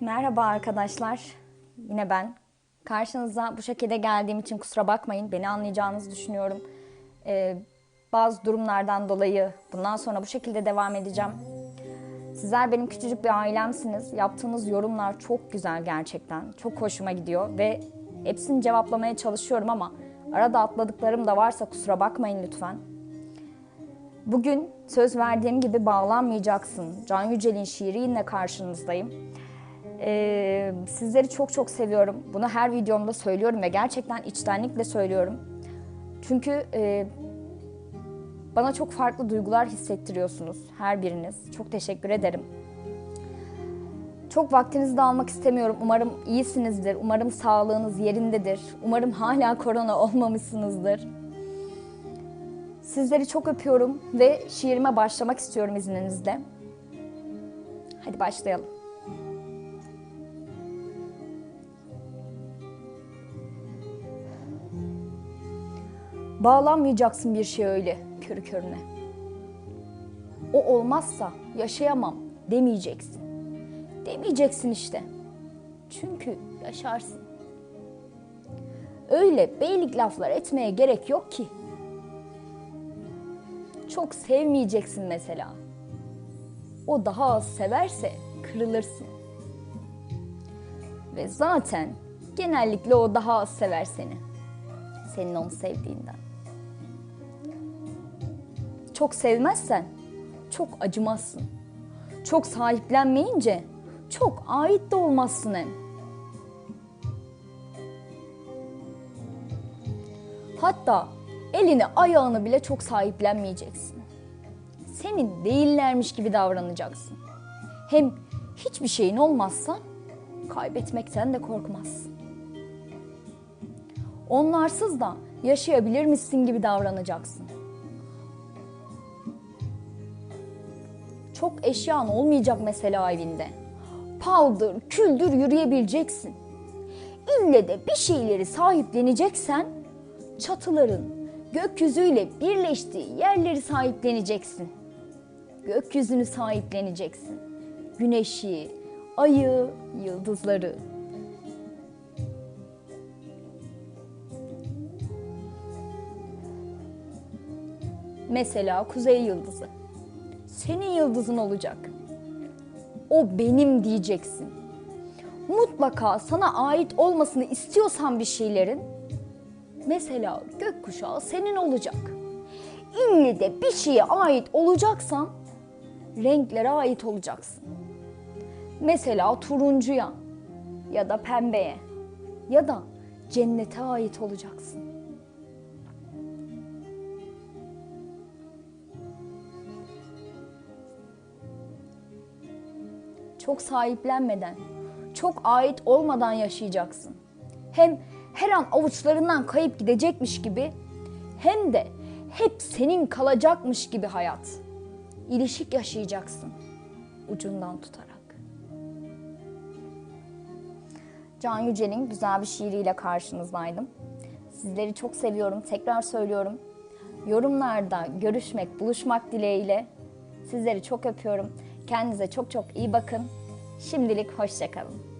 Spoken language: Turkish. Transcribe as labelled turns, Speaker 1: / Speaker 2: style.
Speaker 1: Merhaba arkadaşlar. Yine ben. Karşınıza bu şekilde geldiğim için kusura bakmayın. Beni anlayacağınızı düşünüyorum. Ee, bazı durumlardan dolayı bundan sonra bu şekilde devam edeceğim. Sizler benim küçücük bir ailemsiniz. Yaptığınız yorumlar çok güzel gerçekten. Çok hoşuma gidiyor ve hepsini cevaplamaya çalışıyorum ama arada atladıklarım da varsa kusura bakmayın lütfen. Bugün söz verdiğim gibi bağlanmayacaksın. Can Yücel'in şiiriyle karşınızdayım. Ee, sizleri çok çok seviyorum. Bunu her videomda söylüyorum ve gerçekten içtenlikle söylüyorum. Çünkü e, bana çok farklı duygular hissettiriyorsunuz her biriniz. Çok teşekkür ederim. Çok vaktinizi de almak istemiyorum. Umarım iyisinizdir. Umarım sağlığınız yerindedir. Umarım hala korona olmamışsınızdır. Sizleri çok öpüyorum ve şiirime başlamak istiyorum izninizle. Hadi başlayalım. Bağlanmayacaksın bir şey öyle körü körüne. O olmazsa yaşayamam demeyeceksin. Demeyeceksin işte. Çünkü yaşarsın. Öyle beylik laflar etmeye gerek yok ki. Çok sevmeyeceksin mesela. O daha az severse kırılırsın. Ve zaten genellikle o daha az sever seni. Senin onu sevdiğinden. Çok sevmezsen çok acımazsın. Çok sahiplenmeyince çok ait de olmazsın hem. Hatta elini ayağını bile çok sahiplenmeyeceksin. Senin değillermiş gibi davranacaksın. Hem hiçbir şeyin olmazsa kaybetmekten de korkmazsın. Onlarsız da yaşayabilir misin gibi davranacaksın. Çok eşyan olmayacak mesela evinde. Paldır, küldür yürüyebileceksin. İlle de bir şeyleri sahipleneceksen çatıların gökyüzüyle birleştiği yerleri sahipleneceksin. Gökyüzünü sahipleneceksin. Güneşi, ayı, yıldızları. Mesela kuzey yıldızı. Senin yıldızın olacak. O benim diyeceksin. Mutlaka sana ait olmasını istiyorsan bir şeylerin Mesela gökkuşağı senin olacak. İlle de bir şeye ait olacaksan renklere ait olacaksın. Mesela turuncuya ya da pembeye ya da cennete ait olacaksın. Çok sahiplenmeden, çok ait olmadan yaşayacaksın. Hem her an avuçlarından kayıp gidecekmiş gibi hem de hep senin kalacakmış gibi hayat. İlişik yaşayacaksın ucundan tutarak. Can Yücel'in güzel bir şiiriyle karşınızdaydım. Sizleri çok seviyorum. Tekrar söylüyorum. Yorumlarda görüşmek, buluşmak dileğiyle sizleri çok öpüyorum. Kendinize çok çok iyi bakın. Şimdilik hoşçakalın.